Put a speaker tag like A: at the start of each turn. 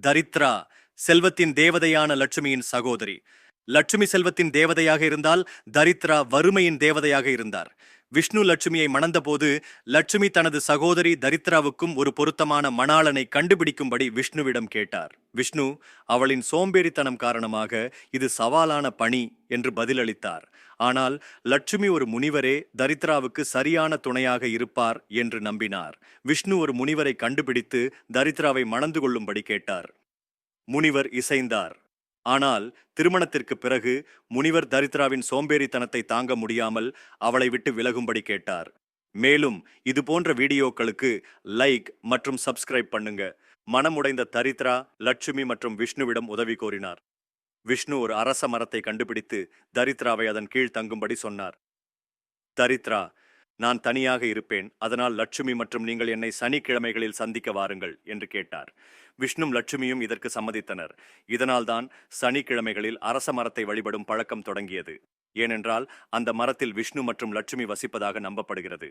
A: தரித்ரா செல்வத்தின் தேவதையான லட்சுமியின் சகோதரி. லட்சுமி செல்வத்தின் தேவதையாக இருந்தால் தரித்ரா வறுமையின் தேவதையாக இருந்தார். விஷ்ணு லட்சுமியை மணந்தபோது லட்சுமி தனது சகோதரி தரித்ராவுக்கும் ஒரு பொருத்தமான மணாளனை கண்டுபிடிக்கும்படி விஷ்ணுவிடம் கேட்டார். விஷ்ணு அவளின் சோம்பேறித்தனம் காரணமாக இது சவாலான பணி என்று பதிலளித்தார். ஆனால் லட்சுமி ஒரு முனிவரே தரித்ராவுக்கு சரியான துணையாக இருப்பார் என்று நம்பினார். விஷ்ணு ஒரு முனிவரை கண்டுபிடித்து தரித்ராவை மணந்து கொள்ளும்படி கேட்டார். முனிவர் இசைந்தார். ஆனால் திருமணத்திற்கு பிறகு முனிவர் தரித்ராவின் சோம்பேறித்தனத்தை தாங்க முடியாமல் அவளை விட்டு விலகும்படி கேட்டார். மேலும் இது போன்ற வீடியோக்களுக்கு லைக் மற்றும் சப்ஸ்கிரைப் பண்ணுங்க. மனமுடைந்த தரித்ரா லட்சுமி மற்றும் விஷ்ணுவிடம் உதவி கோரினார். விஷ்ணு ஒரு அரச மரத்தை கண்டுபிடித்து தரித்ராவை அதன் கீழ் தங்கும்படி சொன்னார். தரித்ரா நான் தனியாக இருப்பேன் அதனால் லட்சுமி மற்றும் நீங்கள் என்னை சனிக்கிழமைகளில் சந்திக்க வாருங்கள் என்று கேட்டார். விஷ்ணும் லட்சுமியும் இதற்கு சம்மதித்தனர். இதனால்தான் சனிக்கிழமைகளில் அரச மரத்தை வழிபடும் பழக்கம் தொடங்கியது. ஏனென்றால் அந்த மரத்தில் விஷ்ணு மற்றும் லட்சுமி வசிப்பதாக நம்பப்படுகிறது.